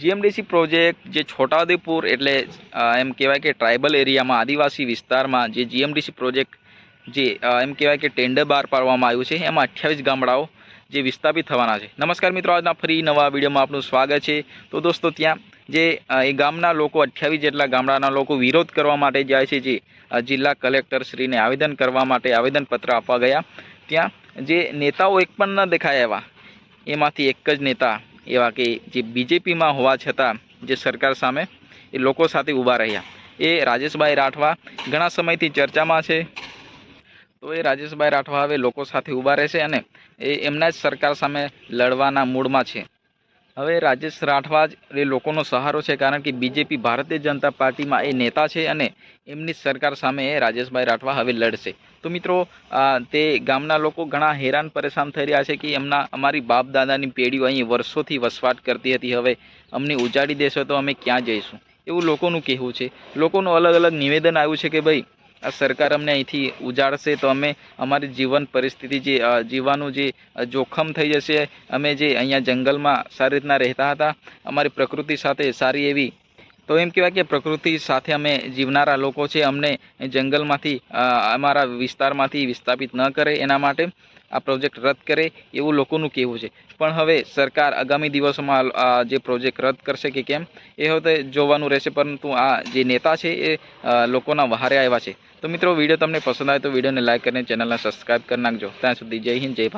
GMDC project જે છોટાઉદેપુર એટલે એમ કહેવાય કે ટ્રાઇબલ એરિયામાં, આદિવાસી વિસ્તારમાં જે જીએમડીસી પ્રોજેક્ટ જે એમ કહેવાય કે ટેન્ડર બહાર પાડવામાં આવ્યું છે, એમાં અઠ્યાવીસ ગામડાઓ જે વિસ્થાપિત થવાના છે. નમસ્કાર મિત્રો, આજના ફરી નવા વિડીયોમાં આપનું સ્વાગત છે. તો દોસ્તો, ત્યાં જે એ ગામના લોકો, અઠ્યાવીસ જેટલા ગામડાના લોકો વિરોધ કરવા માટે જાય છે, જે જિલ્લા કલેક્ટર શ્રીને આવેદન કરવા માટે આવેદનપત્ર આપવા ગયા. ત્યાં જે નેતાઓ એક પણ ન દેખાયા એવા. એમાંથી એક જ નેતા એવા કે જે બીજેપીમાં હોવા છતાં જે સરકાર સામે એ લોકો સાથે ઊભા રહ્યા. એ રાજેશભાઈ રાઠવા ઘણા સમયથી ચર્ચામાં છે. તો એ રાજેશભાઈ રાઠવા હવે લોકો સાથે ઊભા રહેશે અને એ એમના જ સરકાર સામે લડવાના મૂડમાં છે. હવે રાજેશ રાઠવા જ એ લોકોનો સહારો છે કારણ કે બીજેપી ભારતીય જનતા પાર્ટીમાં એ નેતા છે અને એમની સરકાર સામે એ રાજેશભાઈ રાઠવા હવે લડશે. તો મિત્રો તે ગામના લોકો ઘણા હેરાન પરેશાન થઈ રહ્યા છે કે એમના, અમારી બાપ દાદાની પેઢીઓ અહીં વર્ષોથી વસવાટ કરતી હતી. હવે અમને ઉજાડી દેશો તો અમે ક્યાં જઈશું? એવું લોકોનું કહેવું છે. લોકોનું અલગ અલગ નિવેદન આવ્યું છે કે ભાઈ આ સરકાર અમને અહીંથી ઉજાડશે તો અમે અમારી જીવન પરિસ્થિતિ જે જીવવાનું જે જોખમ થઈ જશે, અમે જે અહીંયા જંગલમાં સારી રીતના રહેતા હતા, અમારી પ્રકૃતિ સાથે સારી એવી તો એમ કહેવાય કે પ્રકૃતિ સાથે અમે જીવનારા લોકો છે. અમને જંગલમાંથી અમારા વિસ્તારમાંથી વિસ્થાપિત ન કરે. એના માટે આ પ્રોજેક્ટ રદ કરે એવું લોકોનું કહેવું છે. પણ હવે સરકાર આગામી દિવસોમાં જે પ્રોજેક્ટ રદ કરશે કે કેમ, એ હવે જોવાનું રહેશે. પરંતુ આ જે નેતા છે એ લોકોના વહારે આવ્યા છે. તો મિત્રો, વીડિયો તમને પસંદ આવે તો વિડીયોને લાઇક કરીને ચેનલને સબસ્ક્રાઈબ કરી નાખજો. ત્યાં સુધી જય હિન્દ, જય ભારત.